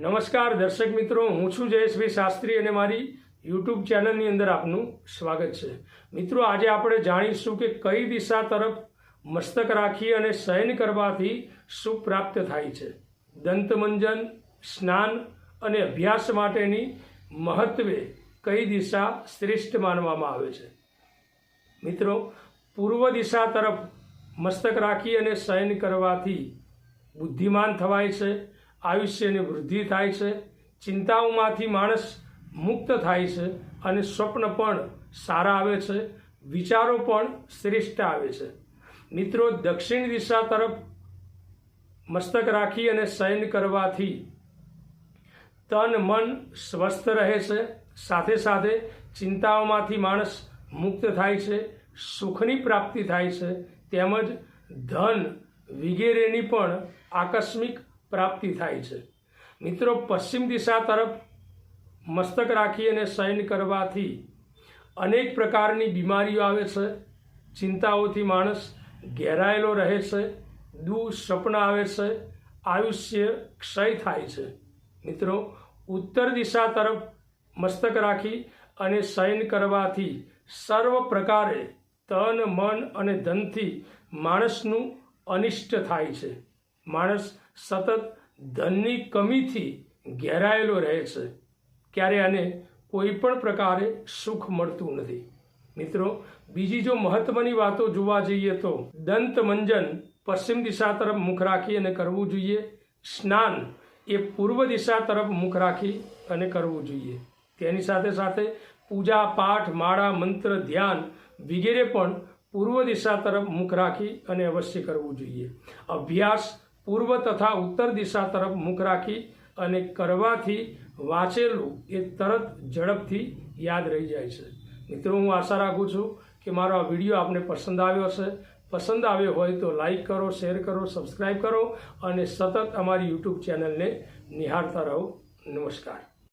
નમસ્કાર દર્શક મિત્રો, હું છું જયેશભાઈ શાસ્ત્રી અને મારી યુટ્યુબ ચેનલની અંદર આપનું સ્વાગત છે. મિત્રો, આજે આપણે જાણીશું કે કઈ દિશા તરફ મસ્તક રાખી અને શયન કરવાથી સુખ પ્રાપ્ત થાય છે. દંતમંજન, સ્નાન અને અભ્યાસ માટેની મહત્વે કઈ દિશા શ્રેષ્ઠ માનવામાં આવે છે? મિત્રો, પૂર્વ દિશા તરફ મસ્તક રાખી અને શયન કરવાથી બુદ્ધિમાન થવાય છે. આયુષ્યની વૃદ્ધિ થાય છે, ચિંતાઓમાંથી માણસ મુક્ત થાય છે અને સ્વપ્ન પણ સારા આવે છે, વિચારો પણ શ્રેષ્ઠ આવે છે. મિત્રો, દક્ષિણ દિશા તરફ મસ્તક રાખી અને શયન કરવાથી તન મન સ્વસ્થ રહે છે, સાથે સાથે ચિંતાઓમાંથી માણસ મુક્ત થાય છે, સુખની પ્રાપ્તિ થાય છે, તેમજ ધન વગેરેની પણ આકસ્મિક પ્રાપ્તિ થાય છે. મિત્રો, પશ્ચિમ દિશા તરફ મસ્તક રાખી અને શયન કરવાથી અનેક પ્રકારની બીમારીઓ આવે છે. ચિંતાઓથી માણસ ઘેરાયેલો રહે છે. દુઃસ્વપ્ન આવે છે. આયુષ્ય ક્ષય થાય છે. મિત્રો, ઉત્તર દિશા તરફ મસ્તક રાખી અને શયન કરવાથી સર્વ પ્રકારે તન, મન અને ધનથી માણસનું અનિષ્ટ થાય છે. માણસ સતત ધનની કમીથી ઘેરાયેલો રહે છે, ક્યારે આને કોઈ પણ પ્રકારે સુખ મળતું નથી. મિત્રો, બીજી જો મહત્વની વાતો જોવા જઈએ તો દંત મંજન પશ્ચિમ દિશા તરફ મુખ રાખી અને કરવું જોઈએ. સ્નાન એ પૂર્વ દિશા તરફ મુખ રાખી અને કરવું જોઈએ. તેની સાથે સાથે પૂજા, પાઠ, માળા, મંત્ર, ધ્યાન વગેરે પણ પૂર્વ દિશા તરફ મુખ રાખી અને અવશ્ય કરવું જોઈએ. અભ્યાસ પૂર્વ તથા ઉત્તર દિશા તરફ મુખ રાખી અને કરવાથી વાંચેલું એ તરત ઝડપથી યાદ રહી જાય છે. મિત્રો, હું આશા રાખું છું કે મારો આ વીડિયો આપને પસંદ આવ્યો હશે. પસંદ આવ્યો હોય તો લાઈક કરો, શેર કરો સબસ્ક્રાઈબ કરો અને સતત અમારી યુટ્યુબ ચેનલને નિહાળતા રહો. નમસ્કાર.